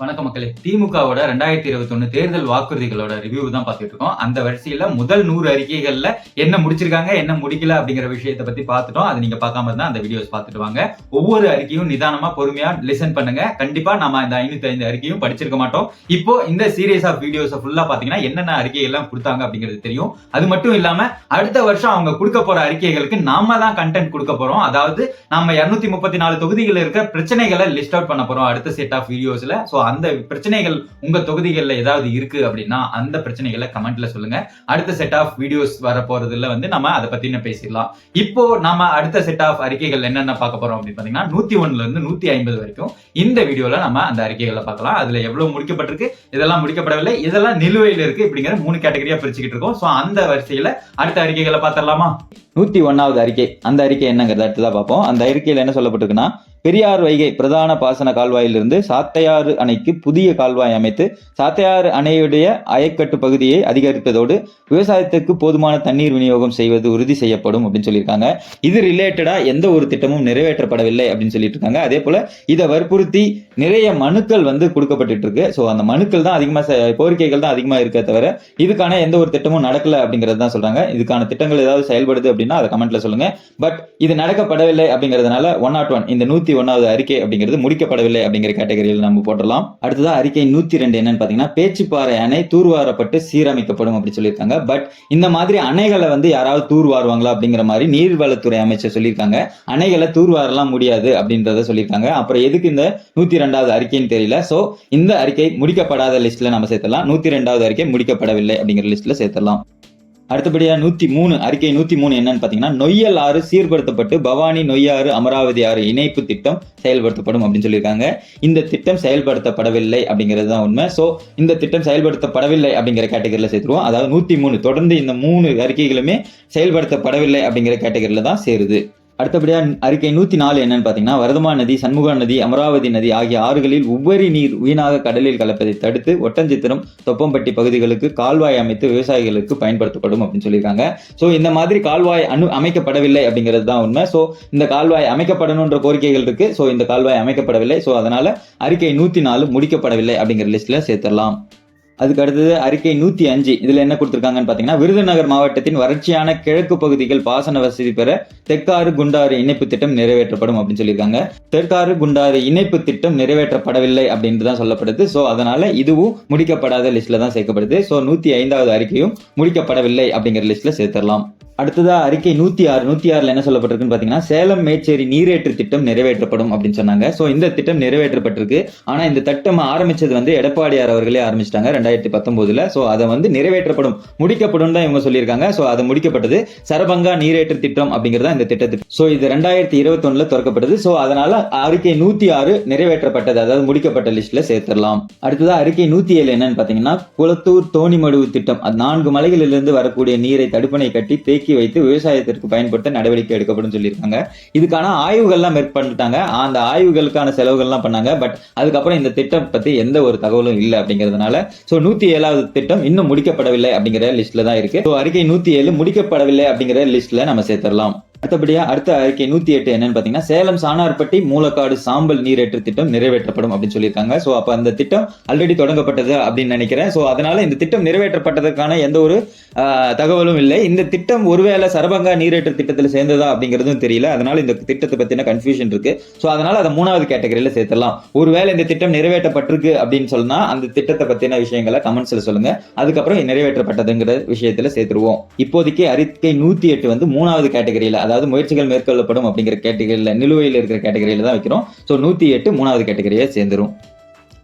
வணக்கம் மக்களே. திமுகவோட ரெண்டாயிரத்தி இருபத்தி ஒண்ணு தேர்தல் வாக்குறுதிகளோட ரிவ்யூ தான் பார்த்துட்டு இருக்கோம். அந்த வரிசையில முதல் நூறு அறிக்கைகள்ல என்ன முடிச்சிருக்காங்க என்ன முடிக்கல அப்படிங்கிற விஷயத்தை பத்தி பார்த்துட்டோம். அது நீங்க பார்க்காம இருந்தா அந்த வீடியோஸ் பார்த்துட்டு வாங்க. ஒவ்வொரு அறிக்கையும் நிதானமா பொறுமையா லிசன் பண்ணுங்க. கண்டிப்பா நம்ம இந்த ஐநூத்தி ஐந்து அறிக்கையும் படிச்சிருக்க மாட்டோம். இப்போ இந்த சீரியஸ் ஆஃப் வீடியோஸ் ஃபுல்லா பாத்தீங்கன்னா என்னென்ன அறிக்கை எல்லாம் கொடுத்தாங்க அப்படிங்கிறது தெரியும். அது மட்டும் இல்லாம அடுத்த வருஷம் அவங்க கொடுக்க போற அறிக்கைகளுக்கு நாம தான் கண்டென்ட் கொடுக்க போறோம். அதாவது நம்ம இருநூத்தி முப்பத்தி நாலு தொகுதிகளில் இருக்க பிரச்சனைகளை லிஸ்ட் அவுட் பண்ண போறோம் அடுத்த செட் ஆஃப் வீடியோஸ்ல சோ அந்த பிரச்சனைகள் உங்க தொகுதிகள்ல ஏதாவது இருக்கு அப்படின்னா அந்த பிரச்சனைகளை கமெண்ட்ல சொல்லுங்க. அடுத்த செட் ஆஃப் வீடியோஸ் வர போறதுல வந்து நம்ம அதை பத்தின பேசிடலாம். இப்போ நாம அடுத்த செட் ஆஃப் அறிக்கைகள் என்னென்ன பார்க்க போறோம் அப்படின்னு பாத்தீங்கன்னா நூத்தி ஒண்ணுல இருந்து நூத்தி ஐம்பது வரைக்கும் இந்த வீடியோல நம்ம அந்த அறிக்கைகளை பார்க்கலாம். அதுல எவ்வளவு முடிக்கப்பட்டிருக்கு இதெல்லாம் முடிக்கப்படவில்லை இதெல்லாம் நிலுவையில் இருக்கு இப்படிங்கிற மூணு கேட்டகரியா பிரிச்சுக்கிட்டு இருக்கோம். ஸோ அந்த வரிசையில அடுத்த அறிக்கைகளை பார்த்தரலாமா நூத்தி ஒன்னாவது அறிக்கை. அந்த அறிக்கை என்னங்கிறத அடுத்ததான் பார்ப்போம். அந்த அறிக்கையில் என்ன சொல்லப்பட்டிருக்குன்னா பெரியார் வைகை பிரதான பாசன கால்வாயிலிருந்து சாத்தையாறு அணைக்கு புதிய கால்வாய் அமைத்து சாத்தையாறு அணையுடைய அயக்கட்டு பகுதியை அதிகரிப்பதோடு விவசாயத்துக்கு போதுமான தண்ணீர் விநியோகம் செய்வது உறுதி செய்யப்படும் அப்படின்னு சொல்லியிருக்காங்க. இது ரிலேட்டடா எந்த ஒரு திட்டமும் நிறைவேற்றப்படவில்லை அப்படின்னு சொல்லிட்டு இருக்காங்க அதே போல இதை வற்புறுத்தி நிறைய மனுக்கள் வந்து கொடுக்கப்பட்டு இருக்கு ஸோ அந்த மனுக்கள் தான் அதிகமாக கோரிக்கைகள் தான் அதிகமாக இருக்க தவிர இதுக்கான எந்த ஒரு திட்டமும் நடக்கல அப்படிங்கிறது தான் சொல்றாங்க. இதுக்கான திட்டங்கள் ஏதாவது செயல்படுது அப்படின்னு அதை கமெண்ட்ல சொல்லுங்க. பட் இது நடக்கப்படவில்லை அப்படிங்கிறதுனால ஒன் நாட் ஒன் இந்த நூத்தி ஒன்னாவது அறிக்கை அப்படிங்கிறது முடிக்கப்படவில்லை அப்படிங்கிற கேட்டகரியில் நம்ம போட்டுடலாம். அடுத்ததா அறிக்கை நூத்தி ரெண்டு என்னன்னு பாத்தீங்கன்னா பேச்சுப்பாறை அணை தூர்வாரப்பட்டு சீரமைக்கப்படும் அப்படி சொல்லியிருக்காங்க. பட் இந்த மாதிரி அணைகளை வந்து யாராவது தூர்வாருவாங்களா அப்படிங்கிற மாதிரி நீர்வளத்துறை அமைச்சர் சொல்லியிருக்காங்க. அணைகளை தூர்வாரலாம் முடியாது அப்படின்றத சொல்லியிருக்காங்க. அப்புறம் எதுக்கு இந்த நூத்தி ரெண்டாவது அறிக்கைன்னு தெரியல. சோ இந்த அறிக்கை முடிக்கப்படாத லிஸ்ட்ல நம்ம சேர்த்தலாம் நூத்தி ரெண்டாவது அறிக்கை முடிக்கப்படவில்லை அப்படிங்கிற லிஸ்ட்ல சேர்த்தலாம் அடுத்தபடியாக நூற்றி மூணு அறிக்கை நூற்றி மூணு என்னன்னு பார்த்தீங்கன்னா நொய்யல் ஆறு சீர்படுத்தப்பட்டு பவானி நொய்யாறு அமராவதி ஆறு இணைப்பு திட்டம் செயல்படுத்தப்படும் அப்படின்னு சொல்லியிருக்காங்க. இந்த திட்டம் செயல்படுத்தப்படவில்லை அப்படிங்கிறது தான் உண்மை. ஸோ இந்த திட்டம் செயல்படுத்தப்படவில்லை அப்படிங்கிற கேட்டகரியில் சேர்த்துருவோம். அதாவது நூற்றி மூணு தொடர்ந்து இந்த மூணு அறிக்கைகளுமே செயல்படுத்தப்படவில்லை அப்படிங்கிற கேட்டகரியில் தான் சேருது. அடுத்தபடியாக அறிக்கை நூத்தி நாலு என்னன்னு பாத்தீங்கன்னா வரதமா நதி சண்முகா நதி அமராவதி நதி ஆகிய ஆறுகளில் உபரி நீர் வீணாக கடலில் கலப்பதை தடுத்து ஒட்டஞ்சித்திரம் தொப்பம்பட்டி பகுதிகளுக்கு கால்வாய் அமைத்து விவசாயிகளுக்கு பயன்படுத்தப்படும் அப்படின்னு சொல்லியிருக்காங்க. ஸோ இந்த மாதிரி கால்வாய் அனு அமைக்கப்படவில்லை அப்படிங்கிறது தான் உண்மை. ஸோ இந்த கால்வாய் அமைக்கப்படணுன்ற கோரிக்கைகள் இருக்கு. ஸோ இந்த கால்வாய் அமைக்கப்படவில்லை. ஸோ அதனால அறிக்கை நூத்தி நாலு முடிக்கப்படவில்லை அப்படிங்கிற லிஸ்ட்ல சேர்த்துடலாம். அதுக்கு அடுத்தது அறிக்கை நூத்தி அஞ்சு. இதுல என்ன கொடுத்திருக்காங்கன்னு பாத்தீங்கன்னா விருதுநகர் மாவட்டத்தின் வறட்சியான கிழக்கு பகுதிகள் பாசன வசதி பெற தெற்காறு குண்டாறு இணைப்பு திட்டம் நிறைவேற்றப்படும் அப்படின்னு சொல்லியிருக்காங்க. தெற்காறு குண்டாறு இணைப்பு திட்டம் நிறைவேற்றப்படவில்லை அப்படின்னு தான் சொல்லப்படுது. ஸோ அதனால இதுவும் முடிக்கப்படாத லிஸ்ட்ல தான் சேர்க்கப்படுது. ஸோ நூத்தி ஐந்தாவது அறிக்கையும் முடிக்கப்படவில்லை அப்படிங்கிற லிஸ்ட்ல சேர்த்துடலாம். அடுத்ததா அறிக்கை நூற்றி ஆறு நூற்றி ஆறில் என்ன சொல்லப்பட்டிருக்குன்னு பார்த்தீங்கன்னா சேலம் மேச்சேரி நீரேற்று திட்டம் நிறைவேற்றப்படும் அப்படின்னு சொன்னாங்க. ஸோ இந்த திட்டம் நிறைவேற்றப்பட்டிருக்கு. ஆனால் இந்த திட்டம் ஆரம்பித்தது வந்து எடப்பாடியார் அவர்களே ஆரம்பிச்சிட்டாங்க ரெண்டாயிரத்தி பத்தொம்போதில் ஸோ அதை வந்து நிறைவேற்றப்படும் முடிக்கப்படும் தான் இவங்க சொல்லியிருக்காங்க. ஸோ அது முடிக்கப்பட்டது. சரபங்கா நீரேற்று திட்டம் அப்படிங்கிறதா இந்த திட்டத்து ஸோ இது ரெண்டாயிரத்தி இருபத்தொன்னில் திறக்கப்பட்டது. ஸோ அதனால் அறிக்கை நூற்றி ஆறு நிறைவேற்றப்பட்டது. அதாவது முடிக்கப்பட்ட லிஸ்ட்டில் சேர்த்துடலாம். அடுத்ததாக அறிக்கை நூற்றி ஏழு என்னன்னு பார்த்தீங்கன்னா குளத்தூர் தோணிமடுவு திட்டம். நான்கு மலைகளிலிருந்து வரக்கூடிய நீரை தடுப்பணை கட்டி தேக்கி வைத்து விவசாயத்திற்கு பயன்படுத்த நடவடிக்கை எடுக்கப்படும் சொல்லியிருக்காங்க. இதுக்கான ஆய்வுகள்லாம் மேற்கொண்டுட்டாங்க அந்த ஆய்வுகளுக்கான செலவுகள்லாம் பண்ணாங்க. பட் அதுக்கப்புறம் இந்த திட்டம் பத்தி எந்த ஒரு தகவலும் இல்லை அப்படிங்கிறதுனால சோ நூத்தி ஏழாவது திட்டம் இன்னும் முடிக்கப்படவில்லை அப்படிங்கிற லிஸ்ட்ல தான் இருக்கு. ஸோ அறிக்கை நூத்தி ஏழு முடிக்கப்படவில்லை அப்படிங்கிற லிஸ்ட்ல நம்ம சேர்த்துடலாம். அடுத்தபடியா அடுத்த அறிக்கை நூத்தி எட்டு என்னன்னு பாத்தீங்கன்னா சேலம் சாணார்பட்டி மூலக்காடு சாம்பல் நீரேற்று திட்டம் நிறைவேற்றப்படும் அப்படின்னு சொல்லியிருக்காங்க. சோ அப்ப அந்த திட்டம் ஆல்ரெடி தொடங்கப்பட்டது அப்படின்னு நினைக்கிறேன். சோ அதனால இந்த திட்டம் நிறைவேற்றப்பட்டதற்கான எந்த ஒரு தகவலும் இல்லை. இந்த திட்டம் ஒருவேளை சரபங்கா நீரேற்று திட்டத்தில் சேர்ந்ததா அப்படிங்கிறதும் தெரியல. அதனால இந்த திட்டத்தை பத்தின கன்ஃபியூஷன் இருக்கு. சோ அதனால அதை மூணாவது கேட்டகரியில சேர்த்துடலாம். ஒருவேளை இந்த திட்டம் நிறைவேற்றப்பட்டிருக்கு அப்படின்னு சொன்னா அந்த திட்டத்தை பத்தின விஷயங்களை கமெண்ட்ஸ்ல சொல்லுங்க. அதுக்கப்புறம் நிறைவேற்றப்பட்டதுங்கிற விஷயத்துல சேர்த்துருவோம். இப்போதைக்கு அறிக்கை நூத்தி எட்டு வந்து மூணாவது கேட்டகரியில அதாவது முயற்சிகள் மேற்கொள்ளப்படும் அப்படிங்கிற கேட்டகரியில் நிலுவையில் இருக்கிற கேட்டகரியில் தான் வைக்கிறோம். ஸோ நூத்தி எட்டு மூணாவது கேட்டகரியை சேர்ந்துரும்.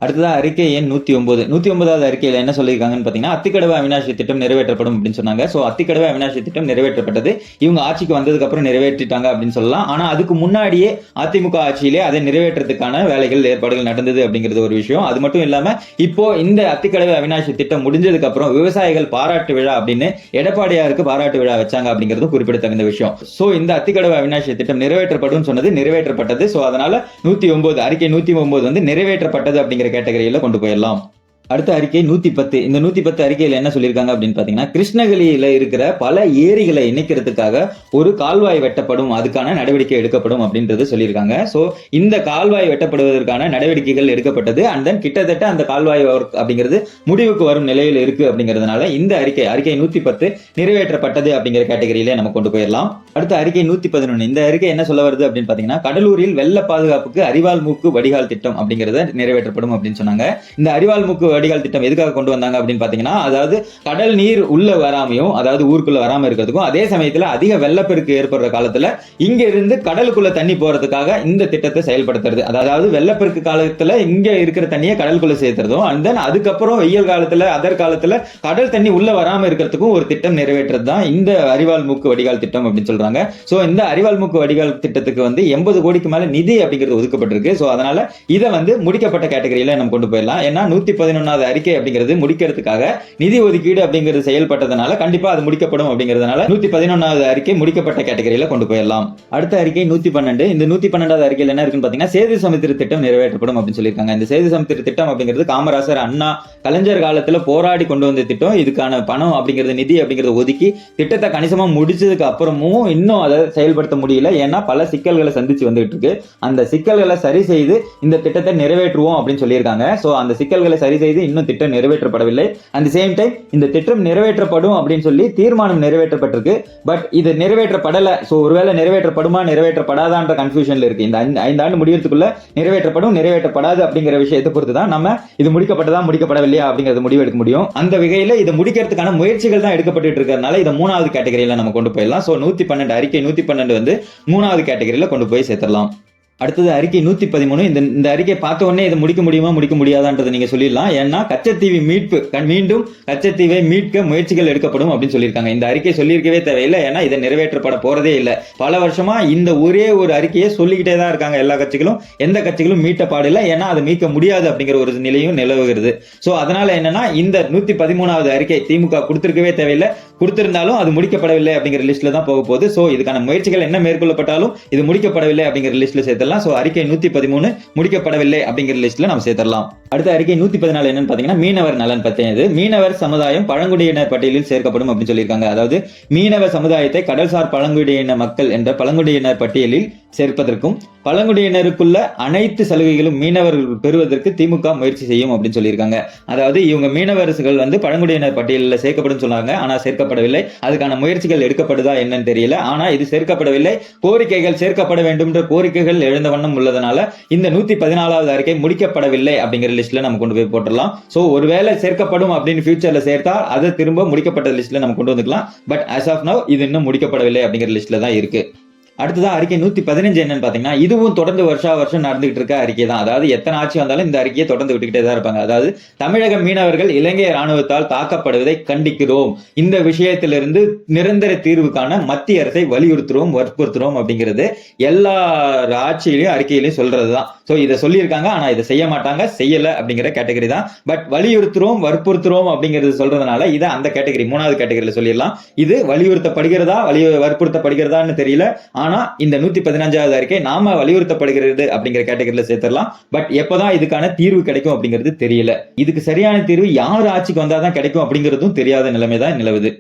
அடுத்ததாக அறிக்கை எண் நூத்தி ஒன்பது. நூத்தி ஒன்பதாவது அறிக்கையில் என்ன சொல்லியிருக்காங்கன்னு பாத்தீங்கன்னா அத்திக்கடவை அவினாசி திட்டம் நிறைவேற்றப்படும் அப்படின்னு சொன்னாங்க. ஸோ அத்திக்கடவை அவினாசி திட்டம் நிறைவேற்றப்பட்டது. இவங்க ஆட்சிக்கு வந்ததுக்கு அப்புறம் நிறைவேற்றிட்டாங்க அப்படின்னு சொல்லலாம். ஆனால் அதுக்கு முன்னாடியே அதிமுக ஆட்சியிலே அதை நிறைவேற்றத்துக்கான வேலைகள் ஏற்பாடுகள் நடந்தது அப்படிங்கிறது ஒரு விஷயம். அது மட்டும் இல்லாம இப்போ இந்த அத்திக்கடவை அவினாசி திட்டம் முடிஞ்சதுக்கு அப்புறம் விவசாயிகள் பாராட்டு விழா அப்படின்னு எடப்பாடியாருக்கு பாராட்டு விழா வச்சாங்க அப்படிங்கிறது குறிப்பிடத்தகுந்த விஷயம். ஸோ இந்த அத்திக்கடவை அவினாசி திட்டம் நிறைவேற்றப்படும் சொன்னது நிறைவேற்றப்பட்டது. ஸோ அதனால நூத்தி ஒன்பது அறிக்கை நூத்தி ஒன்பது வந்து நிறைவேற்றப்பட்டது அப்படிங்கிற கேட்டகரியில கொண்டு போயிடலாம். அடுத்த அறிக்கை நூத்தி பத்து இந்த நூத்தி பத்து அறிக்கையில என்ன சொல்லியிருக்காங்க அப்படின்னு பாத்தீங்கன்னா கிருஷ்ணகிரியில இருக்கிற பல ஏரிகளை இணைக்கிறதுக்காக ஒரு கால்வாய் வெட்டப்படும் அதுக்கான நடவடிக்கை எடுக்கப்படும் அப்படின்றது சொல்லியிருக்காங்க. சோ இந்த கால்வாய் வெட்டப்படுவதற்கான நடவடிக்கைகள் எடுக்கப்பட்டது அண்ட் தென் கிட்டத்தட்ட அந்த கால்வாய் ஒர்க் அப்படிங்கிறது முடிவுக்கு வரும் நிலையில் இருக்கு அப்படிங்கிறதுனால இந்த அறிக்கை அறிக்கை நூத்தி பத்து நிறைவேற்றப்பட்டது அப்படிங்கிற கேட்டகரியிலே நம்ம கொண்டு போயிடலாம். அடுத்த அறிக்கை நூத்தி பதினொன்று இந்த அறிக்கை என்ன சொல்ல வருது அப்படின்னு பாத்தீங்கன்னா கடலூரில் வெள்ள பாதுகாப்புக்கு அரிவாள் மூக்கு வடிகால் திட்டம் அப்படிங்கறத நிறைவேற்றப்படும் அப்படின்னு சொன்னாங்க. இந்த அரிவாள் மூக்கு வடிகால் திட்டம் எதுக்காக கொண்டு வந்தாங்க அப்படின்னு பாத்தீங்கன்னா அதாவது கடல் நீர் உள்ள வராமையும் அதாவது ஊருக்குள்ள வராம இருக்கிறதுக்கும் அதே சமயத்துல அதிக வெள்ளப்பெருக்கு ஏற்படுற காலத்துல இங்க இருந்து கடலுக்குள்ள தண்ணி போறதுக்காக இந்த திட்டத்தை செயல்படுத்துறது. அதாவது வெள்ளப்பெருக்கு காலத்துல இங்க இருக்கிற தண்ணியை கடலுக்குள்ள சேர்த்துறதும் அண்ட் தென் அதுக்கப்புறம் வெயில் காலத்துல அதர் காலத்துல கடல் தண்ணி உள்ள வராம இருக்கிறதுக்கும் ஒரு திட்டம் நிறைவேற்றது தான் இந்த அரிவாள் மூக்கு வடிகால் திட்டம் அப்படின்னு சொல்றாங்க. சோ இந்த அறிவால் மூக்கு வடிகால் திட்டத்துக்கு வந்து எண்பது கோடிக்கு மேல நிதி அப்படிங்கிறது ஒதுக்கப்பட்டிருக்கு. சோ அதனால இதை வந்து முடிக்கப்பட்ட கேட்டகரியில நம்ம கொண்டு போயிடலாம். ஏன்னா நூத்தி பண்ணாத அறிக்கை அப்படிங்கிறது முடிக்கிறதுக்காக நிதி ஒதுக்கீடு அப்படிங்கிறது செயல்பட்டதுனால கண்டிப்பா அது முடிக்கப்படும் அப்படிங்கிறதுனால நூத்தி பதினொன்னாவது அறிக்கை முடிக்கப்பட்ட கேட்டகரியில கொண்டு போயிடலாம். அடுத்த அறிக்கை நூத்தி பன்னெண்டு. இந்த நூத்தி பன்னெண்டாவது அறிக்கையில் என்ன இருக்குன்னு பாத்தீங்கன்னா சேது சமுத்திர திட்டம் நிறைவேற்றப்படும் அப்படின்னு சொல்லியிருக்காங்க. இந்த சேது சமுத்திர திட்டம் அப்படிங்கிறது காமராசர் அண்ணா கலைஞர் காலத்துல போராடி கொண்டு வந்த திட்டம். இதுக்கான பணம் அப்படிங்கிறது நிதி அப்படிங்கறத ஒதுக்கி திட்டத்தை கணிசமா முடிச்சதுக்கு அப்புறமும் இன்னும் அதை செயல்படுத்த முடியல. ஏன்னா பல சிக்கல்களை சந்திச்சு வந்துட்டு இருக்கு. அந்த சிக்கல்களை சரி செய்து இந்த திட்டத்தை நிறைவேற்றுவோம் அப்படின்னு சொல்லியிருக்காங்க. சோ அந்த சிக்கல்களை சரி செய்து இன்னும் திட்டம் நிறைவேற்றப்படவில்லை. அந்த சேம் டைம் இந்த திட்டம் நிறைவேற்றப்படும் அப்படின்னு சொல்லி தீர்மானம் நிறைவேற்றப்பட்டிருக்கு. பட் இது நிறைவேற்றப்படலை. சோ ஒருவேளை நிறைவேற்றப்படுமா நிறைவேற்றப்படாதான்ற கன்ஃபியூஷன்ல இருக்கு. இந்த ஐந்து- ஆண்டு முடியறதுக்குள்ள நிறைவேற்றப்படும் நிறைவேற்றப்படாது அப்படிங்கிற விஷயத்தை பொறுத்து தான் நம்ம இது முடிக்கப்பட்டதா முடிக்கப்படவில்லையா அப்படிங்கிறது முடிவு எடுக்க முடியும். அந்த வகையில் இதை முடிக்கிறதுக்கான முயற்சிகள் தான் எடுக்கப்பட்டு இருக்கிறதுனால இதை மூணாவது கேட்டகரியில் நம்ம கொண்டு போயிடலாம். ஸோ நூத்தி பன்னெண்டு அறிக்கை நூத்தி பன்னெண்டு வந்து மூணாவது கேட்டகரியில் கொண்டு போய் சேர்த்துடலாம். அடுத்தது அறிக்கை நூத்தி பதிமூணு. இந்த இந்த அறிக்கை பார்த்த உடனே இதை முடிக்க முடியுமா முடிக்க முடியாதான்றதை நீங்க சொல்லிடலாம். ஏன்னா கச்சத்தீவு மீட்பு கண்- மீண்டும் கச்சத்தீவை மீட்க முயற்சிகள் எடுக்கப்படும் அப்படின்னு சொல்லியிருக்காங்க. இந்த அறிக்கை சொல்லியிருக்கவே தேவையில்லை. ஏன்னா இதை நிறைவேற்றப்பட போறதே இல்லை. பல வருஷமா இந்த ஒரே ஒரு அறிக்கையை சொல்லிக்கிட்டே தான் இருக்காங்க எல்லா கட்சிகளும். எந்த கட்சிகளும் மீட்ட பாடில்லை ஏன்னா அதை மீட்க முடியாது அப்படிங்கிற ஒரு நிலையும் நிலவுகிறது. சோ அதனால என்னன்னா இந்த நூத்தி பதிமூணாவது அறிக்கை திமுக கொடுத்திருக்கவே தேவையில்லை. கொடுத்திருந்தாலும் அது முடிக்கப்படவில்லை அப்படிங்கிற லிஸ்ட்ல தான் போக போகுது. ஸோ இதுக்கான முயற்சிகள் என்ன மேற்கொள்ளப்பட்டாலும் இது முடிக்கப்படவில்லை அப்படிங்கிற லிஸ்ட்ல சேர்த்தலாம் ஸோ அறிக்கை நூத்தி பதிமூணு முடிக்கப்படவில்லை அப்படிங்கிற லிஸ்ட்ல நம்ம சேர்த்தரலாம் அடுத்த அறிக்கை நூத்தி பதினாலு என்னன்னு பாத்தீங்கன்னா மீனவர் நலன் பற்றியது மீனவர் சமுதாயம் பழங்குடியினர் பட்டியலில் சேர்க்கப்படும் அப்படின்னு சொல்லியிருக்காங்க. அதாவது மீனவ சமுதாயத்தை கடல்சார் பழங்குடியின மக்கள் என்ற பழங்குடியினர் பட்டியலில் சேர்ப்பதற்கும் பழங்குடியினருக்குள்ள அனைத்து சலுகைகளும் மீனவர்கள் பெறுவதற்கு திமுக முயற்சி செய்யும் அப்படின்னு சொல்லியிருக்காங்க. அதாவது இவங்க மீனவர்கள் வந்து பழங்குடியினர் பட்டியலில் சேர்க்கப்படும் சொன்னாங்க. ஆனா சேர்க்க சேர்க்கப்படவில்லை. அதுக்கான முயற்சிகள் எடுக்கப்படுதா என்னன்னு தெரியல. ஆனா இது சேர்க்கப்படவில்லை. கோரிக்கைகள் சேர்க்கப்பட வேண்டும் என்ற கோரிக்கைகள் எழுந்த வண்ணம் உள்ளதனால இந்த நூத்தி பதினாலாவது அறிக்கை முடிக்கப்படவில்லை அப்படிங்கிற லிஸ்ட்ல நம்ம கொண்டு போய் போட்டுடலாம். சோ ஒருவேளை சேர்க்கப்படும் அப்படின்னு ஃபியூச்சர்ல சேர்த்தா அதை திரும்ப முடிக்கப்பட்ட லிஸ்ட்ல நம்ம கொண்டு வந்துக்கலாம். பட் ஆஸ் ஆஃப் நவ் இது இன்னும் முடிக்கப்படவில்லை அப்படிங்கிற லிஸ்ட்ல தான் இருக்கு. அடுத்ததான் அறிக்கை நூத்தி பதினஞ்சு என்னன்னு பாத்தீங்கன்னா இதுவும் தொடர்ந்து வருஷா வருஷம் நடந்துகிட்டு இருக்க அறிக்கை தான். அதாவது எத்தனை ஆட்சி வந்தாலும் இந்த அறிக்கையை தொடர்ந்து விட்டுக்கிட்டே தான் இருப்பாங்க. அதாவது தமிழக மீனவர்கள் இலங்கை ராணுவத்தால் தாக்கப்படுவதை கண்டிக்கிறோம். இந்த விஷயத்திலிருந்து நிரந்தர தீர்வுக்கான மத்திய அரசை வலியுறுத்துறோம் வற்புறுத்துறோம் அப்படிங்கிறது எல்லா ஆட்சியிலையும் அறிக்கையிலையும் சொல்றதுதான். சோ இதை சொல்லியிருக்காங்க ஆனா இதை செய்ய மாட்டாங்க செய்யல அப்படிங்கிற கேட்டகரி தான். பட் வலியுறுத்துறோம் வற்புறுத்துறோம் அப்படிங்கிறது சொல்றதுனால இதை அந்த கேட்டகரி மூணாவது கேட்டகரியில சொல்லிடலாம். இது வலியுறுத்தப்படுகிறதா வலியு வற்புறுத்தப்படுகிறதான்னு தெரியல. ஆனா இந்த நூத்தி பதினஞ்சாவது அறிக்கை நாம வலியுறுத்தப்படுகிறது அப்படிங்கிற கேட்டகரியில சேர்த்துடலாம். பட் எப்பதான் இதுக்கான தீர்வு கிடைக்கும் அப்படிங்கிறது தெரியல. இதுக்கு சரியான தீர்வு யார் ஆட்சிக்கு வந்தாதான் கிடைக்கும் அப்படிங்கிறதும் தெரியாத நிலைமை தான் நிலவுது.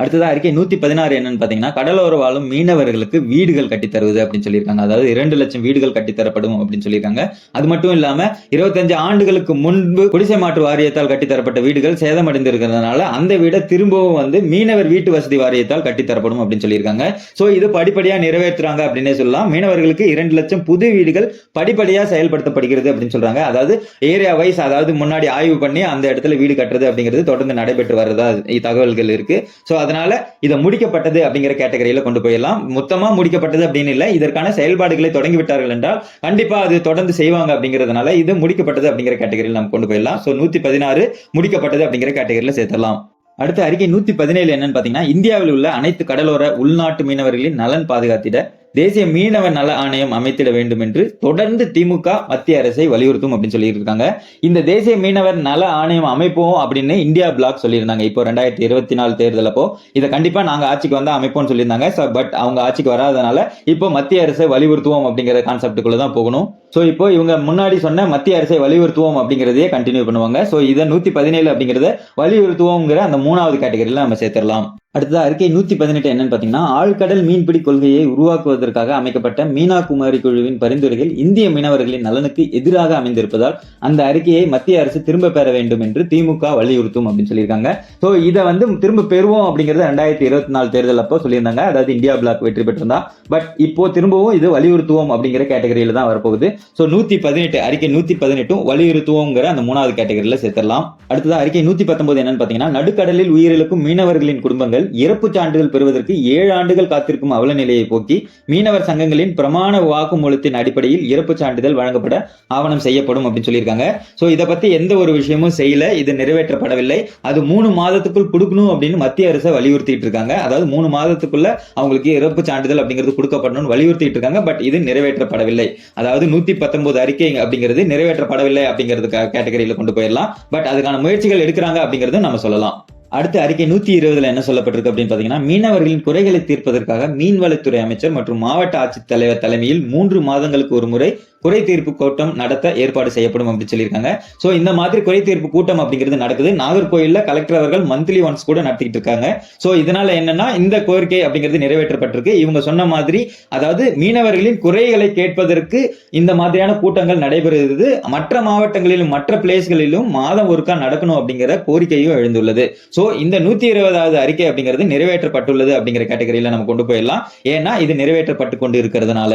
அடுத்ததாக அறிக்கை நூத்தி பதினாறு என்னன்னு பாத்தீங்கன்னா கடலோர வாழும் மீனவர்களுக்கு வீடுகள் கட்டித்தருவது அப்படின்னு சொல்லியிருக்காங்க. அதாவது இரண்டு லட்சம் வீடுகள் கட்டித்தரப்படும் அப்படின்னு சொல்லியிருக்காங்க. அது மட்டும் இல்லாம இருபத்தஞ்சு ஆண்டுகளுக்கு முன்பு குடிசை மாற்று வாரியத்தால் கட்டித் தரப்பட்ட வீடுகள் சேதமடைந்திருக்கிறதுனால அந்த வீடை திரும்பவும் வந்து மீனவர் வீட்டு வசதி வாரியத்தால் கட்டித்தரப்படும் அப்படின்னு சொல்லியிருக்காங்க. சோ இது படிப்படியா நிறைவேற்றுறாங்க அப்படின்னே சொல்லலாம். மீனவர்களுக்கு இரண்டு லட்சம் புது வீடுகள் படிப்படியா செயல்படுத்தப்படுகிறது அப்படின்னு சொல்றாங்க. அதாவது ஏரியா வைஸ் அதாவது முன்னாடி ஆய்வு பண்ணி அந்த இடத்துல வீடு கட்டுறது அப்படிங்கிறது தொடர்ந்து நடைபெற்று வர்றதா தகவல்கள் இருக்கு. சோ அதனால இதை முடிக்கப்பட்டது அப்படிங்கிற கேட்டகரியில கொண்டு போயிடலாம். மொத்தமா முடிக்கப்பட்டது அப்படின்னு இல்லை. இதற்கான செயல்பாடுகளை தொடங்கி விட்டார்கள் என்றால் கண்டிப்பா அது தொடர்ந்து செய்வாங்க அப்படிங்கிறதுனால இது முடிக்கப்பட்டது அப்படிங்கிற கேட்டகரியில் நம்ம கொண்டு போயிடலாம். சோ நூத்தி பதினாறு முடிக்கப்பட்டது அப்படிங்கிற கேட்டகரியில சேர்த்தலாம் அடுத்த அறிக்கை நூத்தி பதினேழு என்னன்னு பாத்தீங்கன்னா இந்தியாவில் உள்ள அனைத்து கடலோர உள்நாட்டு மீனவர்களின் நலன் பாதுகாத்திட தேசிய மீனவ நல ஆணையம் அமைத்திட வேண்டும் என்று தொடர்ந்து திமுக மத்திய அரசை வலியுறுத்தும் அப்படின்னு சொல்லியிருக்காங்க. இந்த தேசிய மீனவர் நல ஆணையம் அமைப்போம் அப்படின்னு இந்தியா பிளாக் சொல்லியிருந்தாங்க. இப்போ ரெண்டாயிரத்தி இருபத்தி நாலு தேர்தல் அப்போ இதை கண்டிப்பா நாங்க ஆட்சிக்கு வந்தா அமைப்போம்னு சொல்லியிருந்தாங்க. பட் அவங்க ஆட்சிக்கு வராதனால இப்போ மத்திய அரசை வலியுறுத்துவோம் அப்படிங்கிற கான்செப்டுக்குள்ள தான் போகணும். ஸோ இப்போ இவங்க முன்னாடி சொன்ன மத்திய அரசை வலியுறுத்துவோம் அப்படிங்கிறதையே கண்டினியூ பண்ணுவாங்க. ஸோ இதை நூத்தி பதினேழு அப்படிங்கிறத வலியுறுத்துவோங்கிற அந்த மூணாவது கேட்டகரியில நம்ம சேர்த்துடலாம். அடுத்தது அறிக்கை நூத்தி பதினெட்டு என்னன்னு பாத்தீங்கன்னா ஆழ்கடல் மீன்பிடி கொள்கையை உருவாக்குவதற்காக அமைக்கப்பட்ட மீனா குமாரி குழுவின் பரிந்துரைகள் இந்திய மீனவர்களின் நலனுக்கு எதிராக அமைந்திருப்பதால் அந்த அறிக்கையை மத்திய அரசு திரும்ப பெற வேண்டும் என்று திமுக வலியுறுத்தும் அப்படின்னு சொல்லியிருக்காங்க. ஸோ இதை வந்து திரும்ப பெறுவோம் அப்படிங்கிறது ரெண்டாயிரத்தி இருபத்தி நாலு தேர்தல் அப்போ சொல்லியிருந்தாங்க. அதாவது இந்தியா பிளாக் வெற்றி பெற்றிருந்தா. பட் இப்போ திரும்பவும் இது வலியுறுத்துவோம் அப்படிங்கிற கேட்டகரியில தான் வரப்போகுது. ஸோ நூத்தி பதினெட்டு அறிக்கை நூத்தி பதினெட்டும் வலியுறுத்துவோங்கிற அந்த மூணாவது கேட்டகரியில சேர்த்துடலாம். அடுத்தது அறிக்கை நூத்தி பத்தொன்பது என்னன்னு பாத்தீங்கன்னா நடுக்கடலில் உயிரிழக்கும் மீனவர்களின் குடும்பங்கள் இறப்பு சான்றிதழ் பெறுவதற்கு ஏழு ஆண்டுகள் காத்திருக்கும் அவல நிலையை போக்கி மீனவர் சங்கங்களின் பிரமாண வாக்குமூலத்தின் அடிப்படையில் இறப்பு சான்றிதழ் வழங்கப்பட ஆவணம் செய்யப்படும் அப்படின்னு சொல்லியிருக்காங்க. ஸோ இதை பத்தி எந்த ஒரு விஷயமும் செய்யல இது நிறைவேற்றப்படவில்லை. அது மூணு மாதத்துக்குள் கொடுக்கணும் அப்படின்னு மத்திய அரசை வலியுறுத்திட்டு இருக்காங்க. அதாவது மூணு மாதத்துக்குள்ள அவங்களுக்கு இறப்பு சான்றிதழ் அப்படிங்கிறது கொடுக்கப்படணும்னு வலியுறுத்திட்டு இருக்காங்க. பட் இது நிறைவேற்றப்படவில்லை. அதாவது நூத்தி பத்தொன்பது அறிக்கை அப்படிங்கிறது நிறைவேற்றப்படவில்லை அப்படிங்கிறது கேட்டகரியில் கொண்டு போயிடலாம். பட் அதுக்கான முயற்சிகள் எடுக்கிறாங்க அப்படிங்கிறது நம்ம சொல்லலாம். அடுத்த அறிக்கை நூத்தி இருபதுல என்ன சொல்லப்பட்டிருக்கு அப்படின்னு பாத்தீங்கன்னா மீனவர்களின் குறைகளை தீர்ப்பதற்காக மீன்வளத்துறை அமைச்சர் மற்றும் மாவட்ட ஆட்சித்தலைவர் தலைமையில் மூன்று மாதங்களுக்கு ஒரு முறை குறை தீர்ப்பு கூட்டம் நடத்த ஏற்பாடு செய்யப்படும் அப்படின்னு சொல்லியிருக்காங்க. சோ இந்த மாதிரி குறை தீர்ப்பு கூட்டம் அப்படிங்கிறது நடக்குது. நாகர்கோயில்ல கலெக்டர் அவர்கள் மந்த்லி ஒன்ஸ் கூட நடத்திட்டு இருக்காங்க. சோ இதனால என்னன்னா இந்த கோரிக்கை அப்படிங்கிறது நிறைவேற்றப்பட்டிருக்கு. இவங்க சொன்ன மாதிரி அதாவது மீனவர்களின் குறைகளை கேட்பதற்கு இந்த மாதிரியான கூட்டங்கள் நடைபெறுகிறது. மற்ற மாவட்டங்களிலும் மற்ற பிளேஸ்களிலும் மாதம் ஒருக்கா நடக்கணும் அப்படிங்கிற கோரிக்கையும் எழுந்துள்ளது. சோ இந்த நூத்தி இருபதாவது அறிக்கை அப்படிங்கிறது நிறைவேற்றப்பட்டுள்ளது அப்படிங்கிற கேட்டகரியில நம்ம கொண்டு போயிடலாம். ஏன்னா இது நிறைவேற்றப்பட்டு கொண்டு இருக்கிறதுனால.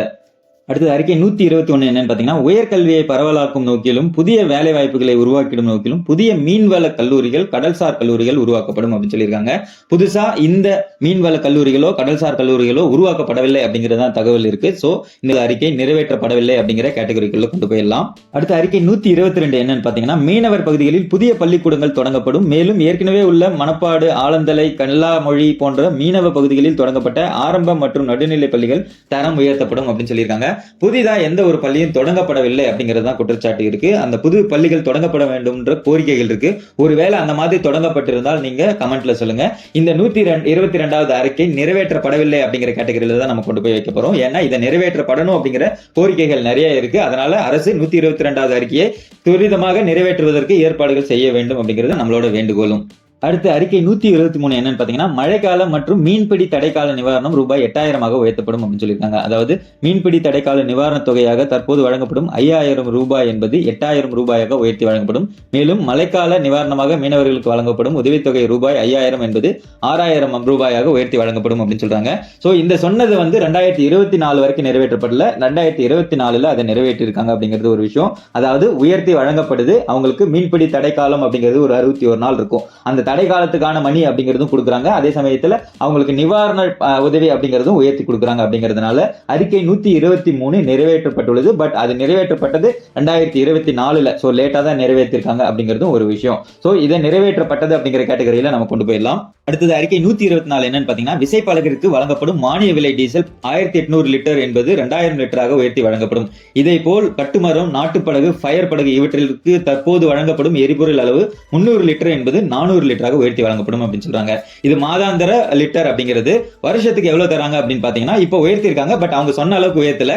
அடுத்தது அறிக்கை நூத்தி இருபத்தி ஒன்று என்னன்னு பாத்தீங்கன்னா உயர்கல்வியை பரவலாக்கும் நோக்கிலும் புதிய வேலை வாய்ப்புகளை உருவாக்கிடும் நோக்கிலும் புதிய மீன்வள கல்லூரிகள் கடல்சார் கல்லூரிகள் உருவாக்கப்படும் அப்படின்னு சொல்லியிருக்காங்க. புதுசா இந்த மீன்வள கல்லூரிகளோ கடல்சார் கல்லூரிகளோ உருவாக்கப்படவில்லை அப்படிங்கறதான் தகவல் இருக்கு. சோ இந்த அறிக்கை நிறைவேற்றப்படவில்லை அப்படிங்கிற கேட்டகரிக்குள்ள கொண்டு போயிடலாம். அடுத்த அறிக்கை நூத்தி இருபத்தி ரெண்டு என்னன்னு பாத்தீங்கன்னா மீனவர் பகுதிகளில் புதிய பள்ளிக்கூடங்கள் தொடங்கப்படும். மேலும் ஏற்கனவே உள்ள மணப்பாடு ஆலந்தலை கல்லாமொழி போன்ற மீனவ பகுதிகளில் தொடங்கப்பட்ட ஆரம்ப மற்றும் நடுநிலை பள்ளிகள் தரம் உயர்த்தப்படும் அப்படின்னு சொல்லியிருக்காங்க. புதிதா எந்த ஒரு பள்ளியும் தொடங்கப்படவில்லை அப்படிங்கிறது தான் குற்றச்சாட்டு இருக்கு. அந்த புது பள்ளிகள் தொடங்கப்பட வேண்டும்ன்ற கோரிக்கைகள் இருக்கு. ஒருவேளை அந்த மாதிரி தொடங்கப்பட்டிருந்தால் நீங்க கமெண்ட்ல சொல்லுங்க. இந்த நூத்தி இருபத்தி ரெண்டாவது அறிக்கை நிறைவேற்றப்படவில்லை அப்படிங்கிற கேட்டகரியில தான் நம்ம கொண்டு போய் வைக்க போறோம். ஏன்னா இதை நிறைவேற்றப்படணும் அப்படிங்கிற கோரிக்கைகள் நிறைய இருக்கு. அதனால அரசு நூத்தி இருபத்தி ரெண்டாவது அறிக்கையை துரிதமாக நிறைவேற்றுவதற்கு ஏற்பாடுகள் செய்ய வேண்டும் அப்படிங்கிறது நம்மளோட வேண்டுகோளும். அடுத்து அறிக்கை நூத்தி இருபத்தி மூணு என்னன்னு பாத்தீங்கன்னா மழைக்கால மற்றும் மீன்பிடி தடைக்கால நிவாரணம் ரூபாய் எட்டாயிரமாக உயர்த்தப்படும் அப்படின்னு சொல்லியிருக்காங்க. அதாவது மீன்பிடி தடைக்கால நிவாரணத் தொகையாக தற்போது வழங்கப்படும் ஐயாயிரம் ரூபாய் என்பது எட்டாயிரம் ரூபாயாக உயர்த்தி வழங்கப்படும். மேலும் மழைக்கால நிவாரணமாக மீனவர்களுக்கு வழங்கப்படும் உதவித்தொகை ரூபாய் ஐயாயிரம் என்பது ஆறாயிரம் ரூபாயாக உயர்த்தி வழங்கப்படும் அப்படின்னு சொல்றாங்க. சோ இந்த சொன்னது வந்து ரெண்டாயிரத்தி இருபத்தி நாலு வரைக்கும் நிறைவேற்றப்படல. ரெண்டாயிரத்தி இருபத்தி நாலுல அதை நிறைவேற்றிருக்காங்க அப்படிங்கிறது ஒரு விஷயம். அதாவது உயர்த்தி வழங்கப்படுது. அவங்களுக்கு மீன்பிடி தடைக்காலம் அப்படிங்கிறது ஒரு அறுபத்தி ஒரு நாள் இருக்கும். அந்த தடை காலத்துக்கான மணி அப்படிங்கிறதும் கொடுக்குறாங்க. அதே சமயத்தில் அவங்களுக்கு நிவாரண உதவி அப்படிங்கிறதும் உயர்த்தி கொடுக்குறாங்க அப்படிங்கிறதுனால அறிக்கை நூத்தி இருபத்தி மூணு நிறைவேற்றப்பட்டுள்ளது. பட் அது நிறைவேற்றப்பட்டது ரெண்டாயிரத்தி இருபத்தி நாலுல. ஸோ லேட்டாக தான் நிறைவேற்றிருக்காங்க அப்படிங்கிறதும் ஒரு விஷயம். ஸோ இதை நிறைவேற்றப்பட்டது அப்படிங்கிற கேட்டகரியில நம்ம கொண்டு போயிடலாம். அடுத்தது அறிக்கை நூத்தி இருபத்தி நாலு என்னன்னு பாத்தீங்கன்னா விசைப்பலகிற்கு வழங்கப்படும் மானிய விலை டீசல் ஆயிரத்தி எட்நூறு லிட்டர் என்பது ரெண்டாயிரம் லிட்டராக உயர்த்தி வழங்கப்படும். இதே போல் கட்டுமரம் நாட்டுப்படகு ஃபயர் படகு இவற்றிற்கு தற்போது வழங்கப்படும் எரிபொருள் அளவு முன்னூறு லிட்டர் என்பது நானூறு லிட்டர். லிட்டராக உயர்த்தி வழங்கப்படும் அப்படின்னு சொல்றாங்க. இது மாதாந்திர லிட்டர் அப்படிங்கிறது வருஷத்துக்கு எவ்வளவு தராங்க அப்படின்னு பாத்தீங்கன்னா இப்போ உயர்த்திருக்காங்க பட் அவங்க சொன்ன அளவுக்கு உயர்த்தல.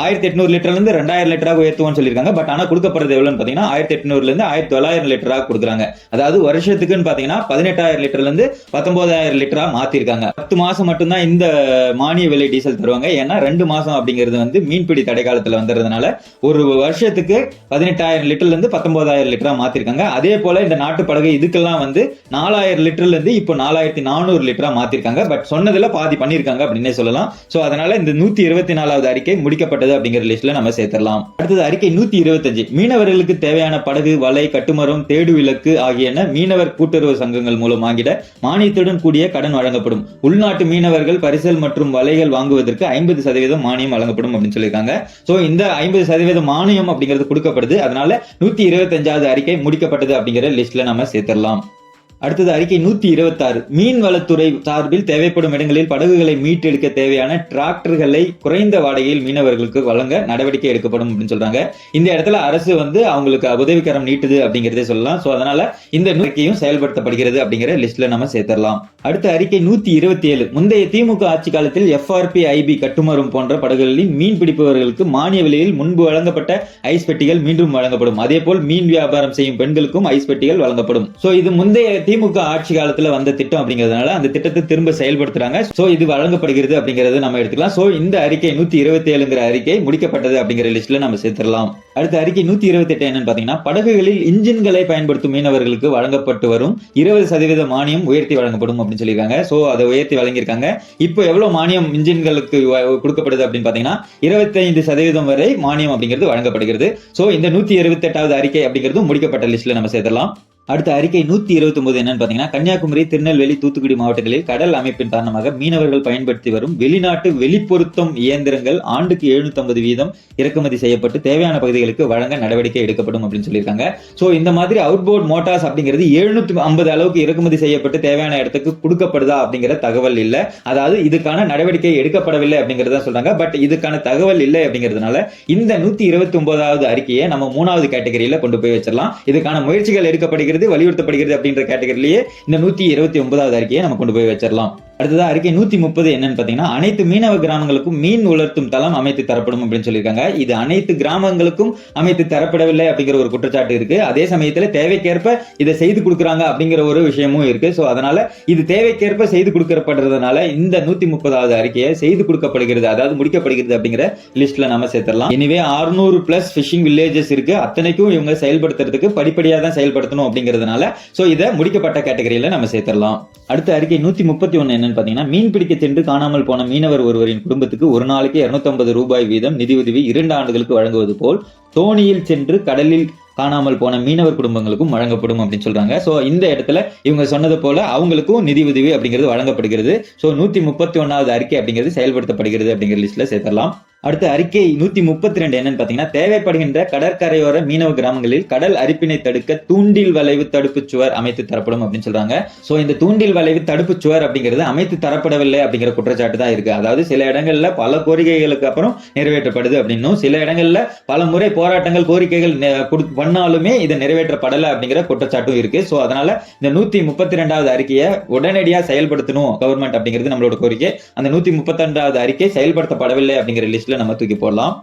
ஆயிரத்தி எட்நூறு லிட்டர்ல இருந்து ரெண்டாயிரம் லிட்டராக உயர்த்துவோம்னு சொல்லியிருக்காங்க. பட் ஆனால் கொடுக்கப்படுறது எவ்வளவுன்னு பாத்தீங்கன்னா ஆயிரத்தி எட்நூறுலேருந்து ஆயிரத்தி தொள்ளாயிரம் லிட்டராக கொடுக்குறாங்க. அதாவது வருஷத்துக்குன்னு பாத்தீங்கன்னா பதினெட்டாயிரம் லிட்டர்ல இருந்து பத்தொன்பதாயிரம் லிட்டரா மாத்திருக்காங்க. பத்து மாசம் மட்டும்தான் இந்த மானிய விலை டீசல் தருவாங்க. ஏன்னா ரெண்டு மாசம் அப்படிங்கிறது வந்து மீன்பிடி தடை காலத்துல வந்ததுனால ஒரு வருஷத்துக்கு பதினெட்டாயிரம் லிட்டர்ல பத்தொம்போதாயிரம் பத்தொன்பதாயிரம் லிட்டரா மாத்திருக்காங்க. அதே போல இந்த நாட்டு படகு இதுக்கெல்லாம் வந்து நாலாயிரம் லிட்டர்ல இருந்து இப்போ நாலாயிரத்தி நானூறு லிட்டரா மாத்திருக்காங்க. பட் சொன்னதுல பாதி பண்ணிருக்காங்க அப்படின்னே சொல்லலாம். சோ அதனால இந்த நூத்தி இருபத்தி நாலாவது அறிக்கை முடிக்க முடிக்கப்பட்டது அப்படிங்கிற லிஸ்ட்ல நம்ம சேர்த்தரலாம் அடுத்தது அறிக்கை நூத்தி இருபத்தஞ்சு. மீனவர்களுக்கு தேவையான படகு வலை கட்டுமரம் தேடு விளக்கு ஆகியன மீனவர் கூட்டுறவு சங்கங்கள் மூலம் வாங்கிட மானியத்துடன் கூடிய கடன் வழங்கப்படும். உள்நாட்டு மீனவர்கள் பரிசல் மற்றும் வலைகள் வாங்குவதற்கு ஐம்பது சதவீதம் மானியம் வழங்கப்படும் அப்படின்னு சொல்லியிருக்காங்க. சோ இந்த ஐம்பது சதவீதம் மானியம் அப்படிங்கிறது கொடுக்கப்படுது. அதனால நூத்தி இருபத்தஞ்சாவது அறிக்கை முடிக்கப்பட்டது அப்படிங்கிற லிஸ்ட்ல நம்ம சேர்த்திடலாம். அடுத்தது அறிக்கை நூத்தி இருபத்தாறு. மீன் வளத்துறை சார்பில் தேவைப்படும் இடங்களில் படகுகளை மீட்டெடுக்க தேவையான டிராக்டர்களை குறைந்த வாடகையில் மீனவர்களுக்கு வழங்க நடவடிக்கை எடுக்கப்படும் அப்படின்னு சொல்றாங்க. இந்த இடத்துல அரசு வந்து அவங்களுக்கு உதவிக்கரம் நீட்டுது அப்படிங்கறதே சொல்லலாம். சோ அதனால இந்த அறிக்கையும் செயல்படுத்தப்படுகிறது அப்படிங்கிற லிஸ்ட்ல நம்ம சேர்த்தரலாம் அடுத்த அறிக்கை நூத்தி இருபத்தி ஏழு. முந்தைய திமுக ஆட்சி காலத்தில் எஃப்ஆர்பி ஐபி கட்டுமரம் போன்ற படகுகளில் மீன் பிடிப்பவர்களுக்கு மானிய விலையில் முன்பு வழங்கப்பட்ட ஐஸ் பெட்டிகள் மீண்டும் வழங்கப்படும். அதே போல் மீன் வியாபாரம் செய்யும் பெண்களுக்கும் ஐஸ் பெட்டிகள் வழங்கப்படும். சோ இது முந்தைய திமுக ஆட்சி காலத்துல வந்த திட்டம் அப்படிங்கிறதுனால அந்த திட்டத்தை திரும்ப செயல்படுத்துறாங்க. சோ இது வழங்கப்படுகிறது அப்படிங்கறது நம்ம எடுத்துக்கலாம். சோ இந்த அறிக்கை நூத்தி இருபத்தி ஏழுங்கிற அறிக்கை முடிக்கப்பட்டது அப்படிங்கிற லிஸ்ட்ல நம்ம சேர்த்துடலாம். அடுத்த அறிக்கை நூத்தி இருபத்தி எட்டு என்னன்னு பாத்தீங்கன்னா படகுகளில் இன்ஜின்களை பயன்படுத்தும் மீனவர்களுக்கு வழங்கப்பட்டு வரும் இருபது சதவீத மானியம் உயர்த்தி வழங்கப்படும் அப்படின்னு சொல்லியிருக்காங்க. சோ அதை உயர்த்தி வழங்கியிருக்காங்க. இப்போ எவ்வளவு மானியம் இன்ஜின்களுக்கு கொடுக்கப்படுது அப்படின்னு பாத்தீங்கன்னா இருபத்தைந்து சதவீதம் வரை மானியம் அப்படிங்கிறது வழங்கப்படுகிறது. சோ இந்த நூத்தி இருபத்தி எட்டாவது அறிக்கை அப்படிங்கிறதும் முடிக்கப்பட்ட லிஸ்ட்ல நம்ம சேர்த்தலாம் அடுத்த அறிக்கை நூத்தி இருபத்தி ஒன்பது என்னன்னு பாத்தீங்கன்னா கன்னியாகுமரி திருநெல்வேலி தூத்துக்குடி மாவட்டங்களில் கடல் அமைப்பின் காரணமாக மீனவர்கள் பயன்படுத்தி வரும் வெளிநாட்டு வெளிப்பொருத்தம் இயந்திரங்கள் ஆண்டுக்கு 750 வீதம் இறக்குமதி செய்யப்பட்டு தேவையான பகுதிகளுக்கு வழங்க நடவடிக்கை எடுக்கப்படும் அப்படின்னு சொல்லியிருக்காங்க. சோ இந்த மாதிரி அவுட்போர்ட் மோட்டார்ஸ் அப்படிங்கிறது 750 ஐம்பது அளவுக்கு இறக்குமதி செய்யப்பட்டு தேவையான இடத்துக்கு கொடுக்கப்படுதா அப்படிங்கிற தகவல் இல்ல. அதாவது இதுக்கான நடவடிக்கை எடுக்கப்படவில்லை அப்படிங்கறத சொல்றாங்க. பட் இதுக்கான தகவல் இல்லை அப்படிங்கிறதுனால இந்த நூத்தி இருபத்தி ஒன்பதாவது அறிக்கையை நம்ம மூணாவது கேட்டகரியில கொண்டு போய் வச்சிடலாம். இதுக்கான முயற்சிகள் எடுக்கப்படுகிறது வலியுறுத்தப்படுகிறது அப்படின்ற கேட்டகரியிலேயே இந்த நூத்தி இருபத்தி ஒன்பதாவது அறிக்கையை நம்ம கொண்டு போய் வச்சிடலாம் அடுத்ததாக அறிக்கை நூத்தி முப்பது என்னன்னு பாத்தீங்கன்னா அனைத்து மீனவ கிராமங்களுக்கும் மீன் உலர்த்தும் தளம் அமைத்து தரப்படும் அப்படின்னு சொல்லியிருக்காங்க. இது அனைத்து கிராமங்களுக்கும் அமைத்து தரப்படவில்லை அப்படிங்கிற ஒரு குற்றச்சாட்டு இருக்கு. அதே சமயத்துல தேவைக்கேற்ப இதை செய்து கொடுக்குறாங்க அப்படிங்கிற ஒரு விஷயமும் இருக்கு. ஸோ அதனால இது தேவைக்கேற்ப செய்து கொடுக்கப்படுறதுனால இந்த நூத்தி முப்பதாவது அறிக்கையை செய்து கொடுக்கப்படுகிறது அதாவது முடிக்கப்படுகிறது அப்படிங்கிற லிஸ்ட்ல நம்ம சேர்த்துடலாம். எனவே 600 பிளஸ் ஃபிஷிங் வில்லேஜஸ் இருக்கு. அத்தனைக்கும் இவங்க செயல்படுத்துறதுக்கு படிப்படியாக தான் செயல்படுத்தணும் அப்படிங்கிறதுனால ஸோ இதை முடிக்கப்பட்ட கேட்டகரியில நம்ம சேர்த்துடலாம். அடுத்த அறிக்கை நூத்தி முப்பத்தி ஒன்னு என்னன்னு மீன் பிடிக்க சென்று காணாமல் போன மீனவர் ஒருவரின் குடும்பத்துக்கு ஒரு நாளைக்கு 250 ரூபாய் வீதம் நிதியுதவி இரண்டு ஆண்டுகளுக்கு வழங்குவது போல் தோணியில் சென்று கடலில் காணாமல் போன மீனவர் குடும்பங்களுக்கும் வழங்கப்படும் அப்படின்னு சொல்றாங்க. சோ இந்த இடத்துல இவங்க சொன்னது போல அவங்களுக்கும் நிதி உதவி அப்படிங்கிறது வழங்கப்படுகிறது. சோ நூத்தி முப்பத்தி ஒன்னாவது அறிக்கை அப்படிங்கிறது செயல்படுத்தப்படுகிறது அப்படிங்கிற லிஸ்ட்ல சேர்த்தலாம் அடுத்த அறிக்கை நூத்தி முப்பத்தி ரெண்டு என்னன்னு பாத்தீங்கன்னா தேவைப்படுகின்ற கடற்கரையோர மீனவ கிராமங்களில் கடல் அரிப்பினை தடுக்க தூண்டில் வளைவு தடுப்பு சுவர் அமைத்து தரப்படும் அப்படின்னு சொல்றாங்க. சோ இந்த தூண்டில் வளைவு தடுப்பு சுவர் அப்படிங்கிறது அமைத்து தரப்படவில்லை அப்படிங்கிற குற்றச்சாட்டு தான் இருக்கு. அதாவது சில இடங்கள்ல பல கோரிக்கைகளுக்கு அப்புறம் நிறைவேற்றப்படுது அப்படின்னும் சில இடங்கள்ல பல முறை போராட்டங்கள் கோரிக்கைகள் பண்ணாலுமே இது நிறைவேற்றப்படலை அப்படிங்கிற குற்றச்சாட்டும் இருக்கு. சோ அதனால இந்த நூத்தி முப்பத்தி ரெண்டாவது அறிக்கையை உடனடியா செயல்படுத்தணும் கவர்மெண்ட் அப்படிங்கிறது நம்மளோட கோரிக்கை. அந்த நூத்தி முப்பத்தி ரெண்டாவது அறிக்கை செயல்படுத்தப்படவில்லை அப்படிங்கிற லிஸ்ட் லிஸ்ட்டில் நம்ம தூக்கி போடலாம்.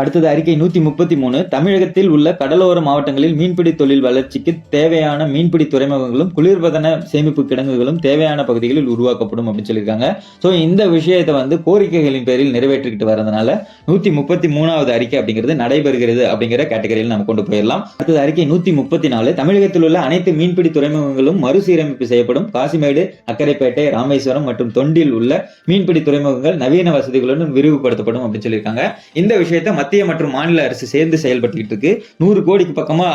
அடுத்தது அறிக்கை நூத்தி முப்பத்தி மூணு. தமிழகத்தில் உள்ள கடலோர மாவட்டங்களில் மீன்பிடி தொழில் வளர்ச்சிக்கு தேவையான மீன்பிடி துறைமுகங்களும் குளிர்பதன சேமிப்பு கிடங்குகளும் தேவையான பகுதிகளில் உருவாக்கப்படும் அப்படின்னு சொல்லியிருக்காங்க. ஸோ இந்த விஷயத்தை வந்து கோரிக்கைகளின் பேரில் நிறைவேற்றிக்கிட்டு வரதுனால நூத்தி முப்பத்தி மூணாவது அறிக்கை அப்படிங்கிறது நடைபெறுகிறது அப்படிங்கிற கேட்டகரியில் நம்ம கொண்டு போயிடலாம். அடுத்தது அறிக்கை நூத்தி முப்பத்தி நாலு. தமிழகத்தில் உள்ள அனைத்து மீன்பிடி துறைமுகங்களும் மறுசீரமைப்பு செய்யப்படும். காசிமேடு அக்கரைப்பேட்டை ராமேஸ்வரம் மற்றும் தொண்டில் உள்ள மீன்பிடி துறைமுகங்கள் நவீன வசதிகளுடன் விரிவுபடுத்தப்படும் அப்படின்னு சொல்லியிருக்காங்க. இந்த விஷயத்தை மத்திய மற்றும் மாநில அரசு சேர்ந்து செயல்பட்டுக்கிட்டு இருக்கு. நூறு கோடிக்கு பக்கமா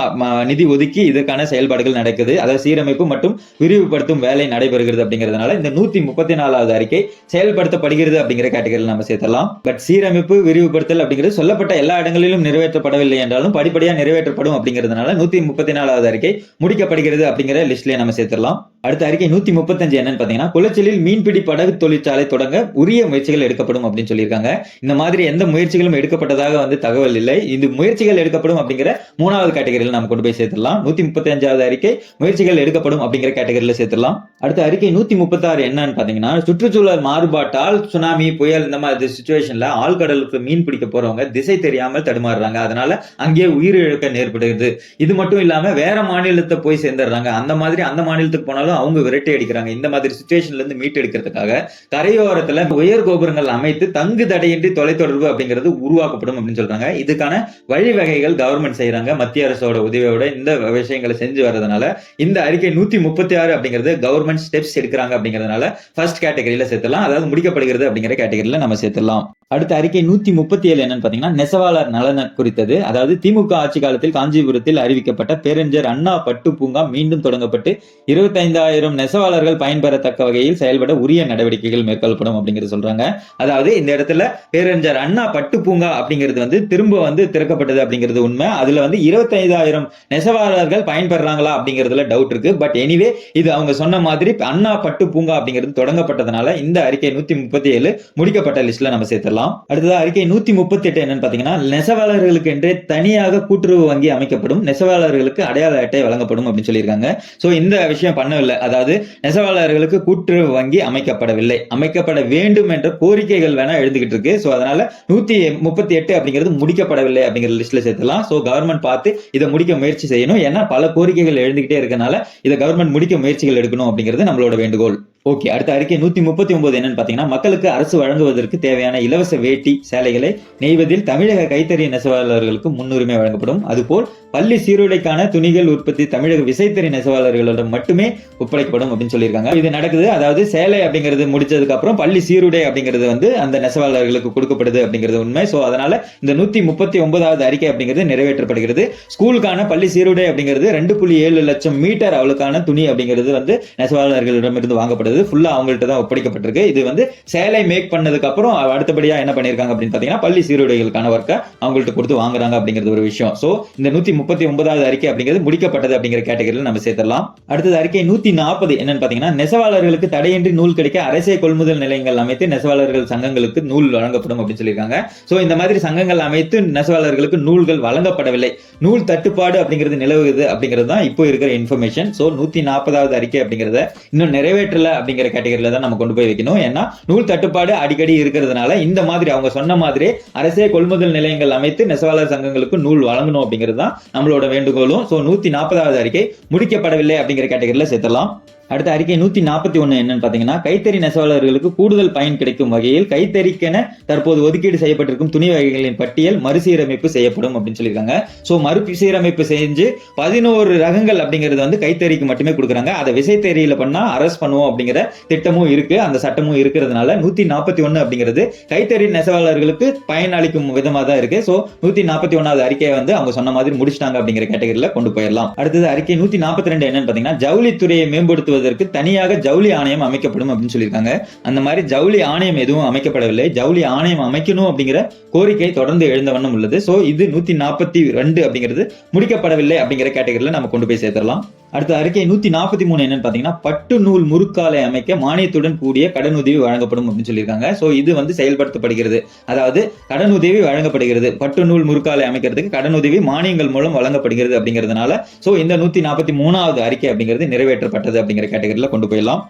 நிதி ஒதுக்கி இதற்கான செயல்பாடுகள் நடக்குது. அதாவது சீரமைப்பு மற்றும் விரிவுபடுத்தும் வேலை நடைபெறுகிறது அப்படிங்கிறதுனால இந்த நூத்தி முப்பத்தி நாலாவது அறிக்கை செயல்படுத்தப்படுகிறது அப்படிங்கிற கேட்டகரியில் நம்ம சேர்த்தலாம் பட் சீரமைப்பு விரிவுபடுத்தல் அப்படிங்கிறது சொல்லப்பட்ட எல்லா இடங்களிலும் நிறைவேற்றப்படவில்லை என்றாலும் படிப்படியாக நிறைவேற்றப்படும் அப்படிங்கிறதுனால நூத்தி முப்பத்தி நாலாவது அறிக்கை முடிக்கப்படுகிறது அப்படிங்கிற லிஸ்ட்லயே நம்ம சேர்த்துடலாம். அடுத்த அறிக்கை நூத்தி முப்பத்தஞ்சு என்னன்னு பாத்தீங்கன்னா குளச்சலில் மீன்பிடி படகு தொழிற்சாலை தொடங்க உரிய முயற்சிகள் எடுக்கப்படும் அப்படின்னு சொல்லியிருக்காங்க. இந்த மாதிரி எந்த முயற்சிகளும் எடுக்கப்பட்டதாக வந்து தகவல் இல்லை. இது முயற்சிகள் எடுக்கப்படும் அப்படிங்கிற மூணாவது கேட்டகரியில் நம்ம கொண்டு போய் சேர்த்துடலாம். நூத்தி முப்பத்தி அஞ்சாவது அறிக்கை முயற்சிகள் எடுக்கப்படும் அப்படிங்கிற கேட்டகரியில் சேர்த்துடலாம். அடுத்த அறிக்கை நூத்தி முப்பத்தாறு என்னன்னு பாத்தீங்கன்னா சுற்றுச்சூழல் மாறுபாட்டால் சுனாமி புயல் இந்த மாதிரி சுச்சுவேஷன்ல ஆழ்கடலுக்கு மீன் பிடிக்க போறவங்க திசை தெரியாமல் தடுமாறுறாங்க. அதனால அங்கேயே உயிரிழக்க நேர்படுகிறது. இது மட்டும் இல்லாம வேற மாநிலத்தை போய் சேர்ந்துடுறாங்க. அந்த மாதிரி அந்த மாநிலத்துக்கு போனாலும் அவங்க விரட்டி அடிக்கிறாங்க. இந்த மாதிரி சுச்சுவேஷன்ல இருந்து மீட்டு எடுக்கிறதுக்காக கரையோரத்துல உயர் கோபுரங்கள் அமைத்து தங்கு தடையின்றி தொலைத்தொடர்பு அப்படிங்கிறது உருவாக்கப்படும் அப்படின்னு சொல்றாங்க. இதுக்கான வழிவகைகள் கவர்மெண்ட் செய்யறாங்க. மத்திய அரசோட உதவியோட இந்த விஷயங்களை செஞ்சு வர்றதுனால இந்த அறிக்கை நூத்தி முப்பத்தி ஆறு அப்படிங்கிறது கவர்மெண்ட் ஸ்டெப்ஸ் எடுக்கிறாங்க அப்படிங்கிறதுனால ஃபர்ஸ்ட் கேட்டகரியில சேர்த்துலாம் அதாவது முடிக்கப்படுகிறது அப்படிங்கிற கேட்டகரியில நம்ம சேர்த்துலாம் அடுத்த அறிக்கை நூத்தி முப்பத்தி ஏழு என்னன்னு பாத்தீங்கன்னா நெசவாளர் நலன குறித்தது. அதாவது திமுக ஆட்சி காலத்தில் காஞ்சிபுரத்தில் அறிவிக்கப்பட்ட பேரறிஞர் அண்ணா பட்டு பூங்கா மீண்டும் தொடங்கப்பட்டு இருபத்தைந்தாயிரம் நெசவாளர்கள் பயன்பெறத்தக்க வகையில் செயல்பட உரிய நடவடிக்கைகள் மேற்கொள்ளப்படும் அப்படிங்கிறது சொல்றாங்க. அதாவது இந்த இடத்துல பேரறிஞர் அண்ணா பட்டு பூங்கா அப்படிங்கிறது வந்து திரும்ப வந்து திறக்கப்பட்டது அப்படிங்கிறது உண்மை. அதுல வந்து இருபத்தைந்தாயிரம் நெசவாளர்கள் பயன்பெறாங்களா அப்படிங்கிறதுல டவுட் இருக்கு. பட் எனிவே இது அவங்க சொன்ன மாதிரி அண்ணா பட்டு பூங்கா அப்படிங்கிறது தொடங்கப்பட்டதுனால இந்த அறிக்கை நூத்தி முப்பத்தி ஏழு முடிக்கப்பட்ட லிஸ்ட்ல நம்ம சேர்த்துடலாம். அடுத்தது அறிக்கை நூத்தி முப்பத்தி எட்டு என்னன்னு பாத்தீங்கன்னா நெசவாளர்களுக்கு என்றே தனியாக கூட்டுறவு வங்கி அமைக்கப்படும். நெசவாளர்களுக்கு அடையாள அட்டை வழங்கப்படும் அப்படின்னு சொல்லியிருக்காங்க. சோ இந்த விஷயம் பண்ணவில்லை. அதாவது நெசவாளர்களுக்கு கூட்டுறவு வங்கி அமைக்கப்படவில்லை. அமைக்கப்பட வேண்டும் என்ற கோரிக்கைகள் வேணா எழுந்துகிட்டு இருக்கு. அதனால நூத்தி முப்பத்தி எட்டு அப்படிங்கிறது முடிக்கப்படவில்லை அப்படிங்கிற லிஸ்ட்ல சேர்த்துலாம் சோ கவர்மெண்ட் பார்த்து இதை முடிக்க முயற்சி செய்யணும். ஏன்னா பல கோரிக்கைகள் எழுந்துகிட்டே இருக்கனால இதை கவர்மெண்ட் முடிக்க முயற்சிகள் எடுக்கணும் அப்படிங்கிறது நம்மளோட வேண்டுகோள். ஓகே அடுத்த அறிக்கை நூத்தி முப்பத்தி ஒன்பது என்னன்னு பாத்தீங்கன்னா மக்களுக்கு அரசு வழங்குவதற்கு தேவையான இலவச வேட்டி சேலைகளை நெய்வதில் தமிழக கைத்தறி நெசவாளர்களுக்கு முன்னுரிமை வழங்கப்படும். அதுபோல் பள்ளி சீருடைக்கான துணிகள் உற்பத்தி தமிழக விசைத்தறி நெசவாளர்களிடம் மட்டுமே ஒப்படைக்கப்படும் அப்படின்னு சொல்லியிருக்காங்க. இது நடக்குது. அதாவது சேலை அப்படிங்கிறது முடிச்சதுக்கு அப்புறம் பள்ளி சீருடை அப்படிங்கிறது வந்து அந்த நெசவாளர்களுக்கு கொடுக்கப்படுது அப்படிங்கிறது உண்மை. சோ அதனால இந்த நூத்தி முப்பத்தி ஒன்பதாவது அறிக்கை அப்படிங்கிறது நிறைவேற்றப்படுகிறது. ஸ்கூலுக்கான பள்ளி சீருடை அப்படிங்கிறது ரெண்டு புள்ளி ஏழு லட்சம் மீட்டர் அவளுக்கான துணி அப்படிங்கிறது வந்து நெசவாளர்களிடமிருந்து வாங்கப்படுது. ஃபுல்லாக அவங்கள்ட்ட தான் ஒப்படைக்கப்பட்டிருக்கு. இது வந்து சேலை மேக் பண்ணதுக்கு அப்புறம் அடுத்தபடியாக என்ன பண்ணிருக்காங்க அப்படின்னு பார்த்தீங்கன்னா பள்ளி சீருடைகளுக்கான ஒர்க்கை அவங்கள்ட்ட கொடுத்து வாங்குறாங்க அப்படிங்கிறது ஒரு விஷயம். ஸோ இந்த நூற்றி முப்பத்தி ஒன்பதாவது அறிக்கை அப்படிங்கிறது முடிக்கப்பட்டது அப்படிங்கிற கேட்டகரியில் நம்ம சேர்த்துடலாம். அடுத்தது அறிக்கை நூற்றி நாற்பது என்னன்னு பார்த்தீங்கன்னா நெசவாளர்களுக்கு தடையின்றி நூல் கிடைக்க அரசே கொள்முதல் நிலையங்கள் அமைத்து நெசவாளர்கள் சங்கங்களுக்கு நூல் வழங்கப்படும் அப்படின்னு சொல்லியிருக்காங்க. ஸோ இந்த மாதிரி சங்கங்கள் அமைத்து நெசவாளர்களுக்கு நூல்கள் வழங்கப்படவில்லை. நூல் தட்டுப்பாடு அப்படிங்கிறது நிலவுகிறது அப்படிங்கிறது தான் இப்போ இருக்கிற இன்ஃபர்மேஷன் ஸோ நூற்றி நாற்பதாவது அறிக்கை அப்படிங்கிறத இன்னும் நிறைவேற்றல அப்படிங்கிற கேட்டகரியில தான் நம்ம கொண்டு போய் வைக்கணும். ஏன்னா நூல் தட்டுப்பாடு அடிக்கடி இருக்கிறதுனால இந்த மாதிரி அவங்க சொன்ன மாதிரி அரசே கொள்முதல் நிலையங்கள் அமைத்து நெசவாளர் சங்கங்களுக்கு நூல் வழங்கணும் அப்படிங்கிறது தான் நம்மளோட வேண்டுகோளும். சோ நூத்தி நாற்பதாவது அறிக்கை முடிக்கப்படவில்லை அப்படிங்கிற கேட்டகரியில சேர்த்தலாம் அடுத்த அறிக்கை நூத்தி நாற்பத்தி ஒன்னு என்னன்னு பாத்தீங்கன்னா கைத்தறி நெசவாளர்களுக்கு கூடுதல் பயன் கிடைக்கும் வகையில் கைத்தறிக்கென தற்போது ஒதுக்கீடு செய்யப்பட்டிருக்கும் துணி வகைகளின் பட்டியல் மறுசீரமைப்பு செய்யப்படும் அப்படின்னு சொல்லியிருக்காங்க. சோ மறுசீரமைப்பு செஞ்சு பதினோரு ரகங்கள் அப்படிங்கிறது வந்து கைத்தறிக்கு மட்டுமே கொடுக்குறாங்க. அதை விசைத்தறியில பண்ணா அரஸ்ட் பண்ணுவோம் அப்படிங்கிற திட்டமும் இருக்கு. அந்த சட்டமும் இருக்கிறதுனால நூத்தி நாற்பத்தி ஒன்னு அப்படிங்கிறது கைத்தறி நெசவாளர்களுக்கு பயன் அளிக்கும் விதமா தான் இருக்கு. சோ நூத்தி நாற்பத்தி ஒன்னாவது அறிக்கையை வந்து அவங்க சொன்ன மாதிரி முடிச்சிட்டாங்க அப்படிங்கிற கேட்டகரியில கொண்டு போயிடலாம். அடுத்தது அறிக்கை நூத்தி நாற்பத்தி ரெண்டு என்னன்னு பாத்தீங்கன்னா ஜவுளித்துறையை மேம்படுத்துவது மேம்படுத்துவதற்கு தனியாக ஜவுளி ஆணையம் அமைக்கப்படும் அப்படின்னு சொல்லியிருக்காங்க. அந்த மாதிரி ஜவுளி ஆணையம் எதுவும் அமைக்கப்படவில்லை. ஜவுளி ஆணையம் அமைக்கணும் அப்படிங்கிற கோரிக்கை தொடர்ந்து எழுந்த வண்ணம் உள்ளது. சோ இது நூத்தி நாற்பத்தி ரெண்டு அப்படிங்கிறது முடிக்கப்படவில்லை அப்படிங்கிற கேட்டகரியில நம்ம கொண்டு போய் சேர்த்துடலாம். அடுத்த அறிக்கை நூத்தி நாற்பத்தி மூணு என்னன்னு பாத்தீங்கன்னா பட்டு நூல் முறுக்காலை அமைக்க மானியத்துடன் கூடிய கடனுதவி வழங்கப்படும் அப்படின்னு சொல்லியிருக்காங்க. சோ இது வந்து செயல்படுத்தப்படுகிறது. அதாவது கடனுதவி வழங்கப்படுகிறது. பட்டு நூல் முறுக்காலை அமைக்கிறதுக்கு கடனுதவி மானியங்கள் மூலம் வழங்கப்படுகிறது அப்படிங்கிறதுனால சோ இந்த நூத்தி நாற்பத்தி மூணாவது அறிக்கை அப்படிங்கிறது நிறைவேற்றப்பட்டது அப்படிங்கிற கேட்டகரியில கொண்டு போயிடலாம்.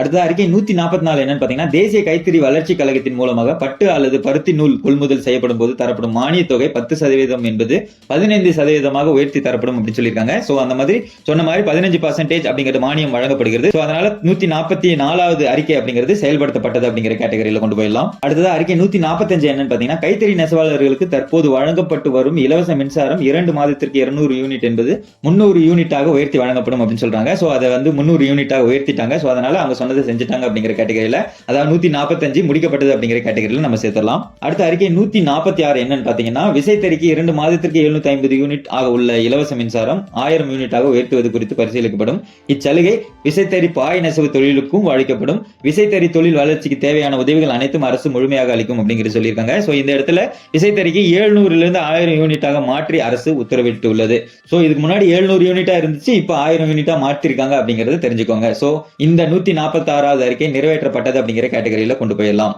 அடுத்த அறிக்கை நூத்தி நாற்பத்தி நாலு என்னன்னு பாத்தீங்கன்னா தேசிய கைத்தறி வளர்ச்சி கழகத்தின் மூலமாக பட்டு அல்லது பருத்தி நூல் கொள்முதல் செய்யப்படும் போது தரப்படும் மானிய தொகை பத்து சதவீதம் என்பது பதினைந்து சதவீதமாக உயர்த்தி தரப்படும் அப்படின்னு சொல்லியிருக்காங்க. சோ அந்த மாதிரி சொன்ன மாதிரி பதினஞ்சு பர்சன்டேஜ் அப்படிங்கிற மானியம் வழங்கப்படுகிறது. சோ அதனால நூத்தி நாற்பத்தி நாலாவது அறிக்கை அப்படிங்கிறது செயல்படுத்தப்பட்டது அப்படிங்கிற கேட்டகரியில கொண்டு போயிடலாம். அடுத்தது அறிக்கை நூத்தி நாற்பத்தஞ்சு என்னன்னு பாத்தீங்கன்னா கைத்தறி நெசவாளர்களுக்கு தற்போது வழங்கப்பட்டு வரும் இலவச மின்சாரம் இரண்டு மாதத்திற்கு இருநூறு யூனிட் என்பது முன்னூறு யூனிட்டாக உயர்த்தி வழங்கப்படும் அப்படின்னு சொல்றாங்க. சோ அதை வந்து முன்னூறு யூனிட்டாக உயர்த்திட்டாங்க. சோ அதனால அவங்க சொன்னதை செஞ்சுட்டாங்க அப்படிங்கிற கேட்டகரியில அதாவது நூத்தி நாற்பத்தஞ்சு முடிக்கப்பட்டது அப்படிங்கிற கேட்டகரியில நம்ம சேர்த்துடலாம். அடுத்த அறிக்கை நூத்தி நாற்பத்தி ஆறு என்னன்னு பாத்தீங்கன்னா விசைத்தறிக்கு இரண்டு மாதத்திற்கு எழுநூத்தி ஐம்பது யூனிட் ஆக உள்ள இலவச மின்சாரம் ஆயிரம் யூனிட்டாக உயர்த்துவது குறித்து பரிசீலிக்கப்படும். இச்சலுகை விசைத்தறி பாய் நெசவு தொழிலுக்கும் அளிக்கப்படும் விசைத்தறி தொழில் வளர்ச்சிக்கு தேவையான உதவிகள் அனைத்தும் அரசு முழுமையாக அளிக்கும் அப்படிங்கிறது சொல்லியிருக்காங்க. சோ இந்த இடத்துல விசைத்தறிக்கு ஏழ்நூறுல இருந்து ஆயிரம் யூனிட்டாக மாற்றி அரசு உத்தரவிட்டு உள்ளது சோ இதுக்கு முன்னாடி எழுநூறு யூனிட்டா இருந்துச்சு இப்போ ஆயிரம் யூனிட்டா மாற்றிருக்காங்க அப்படிங்கறத தெரிஞ்சுக்கோங்க. சோ இந்த நூத்தி நாற்பத்தி ஆறாவது அறிக்கை நிறைவேற்றப்பட்டது அப்படிங்கிற கேட்டகரியில கொண்டு போயிடலாம்.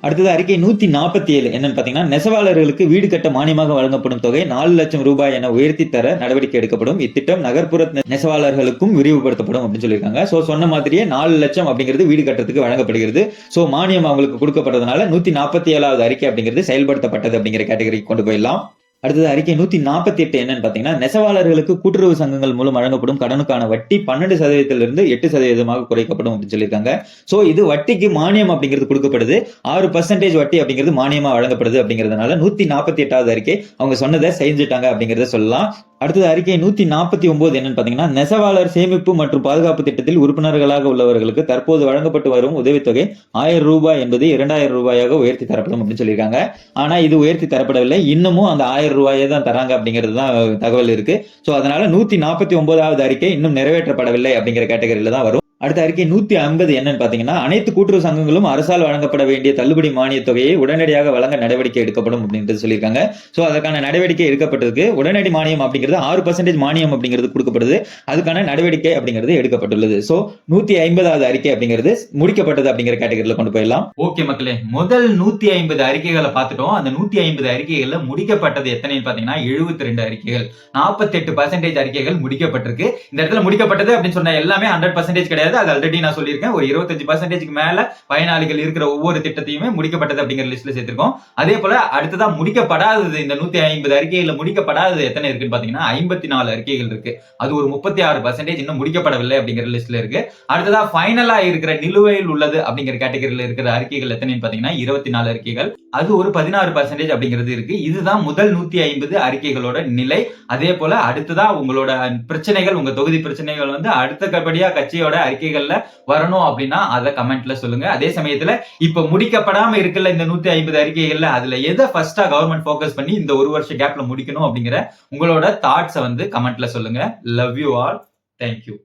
அடுத்தது அறிக்கை நூத்தி நாற்பத்தி ஏழு என்னன்னு பாத்தீங்கன்னா நெசவாளர்களுக்கு வீடு கட்ட மானியமாக வழங்கப்படும் தொகை நாலு லட்சம் ரூபாய் என உயர்த்தி தர நடவடிக்கை எடுக்கப்படும். இத்திட்டம் நகர்ப்புற நெசவாளர்களுக்கும் விரிவுபடுத்தப்படும் அப்படின்னு சொல்லியிருக்காங்க. சோ சொன்ன மாதிரியே நாலு லட்சம் அப்படிங்கிறது வீடு கட்டுறதுக்கு வழங்கப்படுகிறது. சோ மானியம் அவங்களுக்கு கொடுக்கப்பட்டதுனால நூத்தி நாற்பத்தி ஏழாவது அறிக்கை அப்படிங்கிறது செயல்படுத்தப்பட்டது அப்படிங்கிற கேட்டகரிக்கு கொண்டு போயிடலாம். அடுத்தது அறிக்கை நூத்தி நாற்பத்தி எட்டு என்னன்னு பாத்தீங்கன்னா நெசவாளர்களுக்கு கூட்டுறவு சங்கங்கள் மூலம் வழங்கப்படும் கடனுக்கான வட்டி பன்னெண்டு சதவீதத்திலிருந்து எட்டு சதவீதமாக குறைக்கப்படும் அப்படின்னு சொல்லியிருக்காங்க. சோ இது வட்டிக்கு மானியம் அப்படிங்கிறது கொடுக்கப்படுது. ஆறு பர்சன்டேஜ் வட்டி அப்படிங்கிறது மானியமா வழங்கப்படுது அப்படிங்கிறதுனால நூத்தி நாற்பத்தி எட்டாவது அறிக்கை அவங்க சொன்னதை செஞ்சுட்டாங்க அப்படிங்கிறத சொல்லலாம். அடுத்தது அறிக்கை நூத்தி நாற்பத்தி ஒன்பது என்னன்னு பாத்தீங்கன்னா நெசவாளர் சேமிப்பு மற்றும் பாதுகாப்பு திட்டத்தில் உறுப்பினர்களாக உள்ளவர்களுக்கு தற்போது வழங்கப்பட்டு வரும் உதவித்தொகை ஆயிரம் ரூபாய் என்பது இரண்டாயிரம் ரூபாயாக உயர்த்தி தரப்படும் அப்படின்னு சொல்லியிருக்காங்க. ஆனா இது உயர்த்தி தரப்படவில்லை. இன்னமும் அந்த ஆயிரம் ரூபாயை தான் தராங்க அப்படிங்கிறது தான் தகவல் இருக்கு. சோ அதனால நூத்தி நாற்பத்தி ஒன்பதாவது அறிக்கை இன்னும் நிறைவேற்றப்படவில்லை அப்படிங்கிற கேட்டகரியில தான் வரும். அடுத்த அறிக்கை நூத்தி ஐம்பது என்னன்னு பாத்தீங்கன்னா அனைத்து கூட்டுறவு சங்கங்களும் அரசால் வழங்கப்பட வேண்டிய தள்ளுபடி மானிய தொகையை உடனடியாக வழங்க நடவடிக்கை எடுக்கப்படும் அப்படின்றது சொல்லியிருக்காங்க. சோ அதற்கான நடவடிக்கை எடுக்கப்பட்டிருக்கு. உடனடி மானியம் அப்படிங்கிறது ஆறு பர்சன்டேஜ் மானியம் அப்படிங்கிறது கொடுக்கப்படுது. அதுக்கான நடவடிக்கை அப்படிங்கிறது எடுக்கப்பட்டுள்ளது. சோ நூத்தி ஐம்பதாவது அறிக்கை அப்படிங்கிறது முடிக்கப்பட்டது அப்படிங்கிற கேட்டகரியில கொண்டு போயிடலாம். ஓகே மக்களே முதல் நூத்தி ஐம்பது அறிக்கைகளை பார்த்துட்டோம். அந்த நூத்தி ஐம்பது அறிக்கைகள்ல முடிக்கப்பட்டது எத்தனைன்னு பாத்தீங்கன்னா எழுபத்தி ரெண்டு அறிக்கைகள். நாற்பத்தி எட்டு பர்சன்டேஜ் அறிக்கைகள் முடிக்கப்பட்டிருக்கு. இந்த இடத்துல முடிக்கப்பட்டது அப்படின்னு சொன்ன எல்லாமே ஹண்ட்ரட் பர்சன்டேஜ் கிடையாது. அது ஆல்ரெடி நான் சொல்லியிருக்கேன். ஒரு இருபத்தஞ்சு பர்சன்டேஜ்க்கு மேல பயனாளிகள் இருக்கிற ஒவ்வொரு திட்டத்தையுமே முடிக்கப்பட்டது அப்படிங்கிற லிஸ்ட்ல சேர்த்திருக்கோம். அதே போல அடுத்ததா முடிக்கப்படாதது இந்த நூத்தி ஐம்பது அறிக்கையில முடிக்கப்படாதது எத்தனை இருக்குன்னு பாத்தீங்கன்னா ஐம்பத்தி நாலு அறிக்கைகள் இருக்கு. அது ஒரு முப்பத்தி ஆறு பர்சன்டேஜ் இன்னும் முடிக்கப்படவில்லை அப்படிங்கிற லிஸ்ட்ல இருக்கு. அடுத்ததா ஃபைனலா இருக்கிற நிலுவையில் உள்ளது அப்படிங்கிற கேட்டகரியில இருக்கிற அறிக்கைகள் எத்தனைன்னு பாத்தீங்கன்னா இருபத்தி நாலு அறிக்கைகள். அது ஒரு பதினாறு பர்சன்டேஜ் அப்படிங்கிறது இருக்கு. இதுதான் முதல் நூத்தி ஐம்பது அறிக்கைகளோட நிலை. அதே போல அடுத்ததா உங்களோட பிரச்சனைகள் உங்க தொகுதி பிரச்சனைகள் வந்து அடுத்தபடியா கட்சியோட அறிக்கைகள்ல வரணும் அப்படின்னா அதை கமெண்ட்ல சொல்லுங்க. அதே சமயத்துல இப்ப முடிக்கப்படாம இருக்குல்ல இந்த நூத்தி ஐம்பது அறிக்கைகள்ல அதுல எதை ஃபர்ஸ்டா கவர்மெண்ட் போக்கஸ் பண்ணி இந்த ஒரு வருஷ கேப்ல முடிக்கணும் அப்படிங்கிற உங்களோட தாட்ஸை வந்து கமெண்ட்ல சொல்லுங்க. Love you all thank you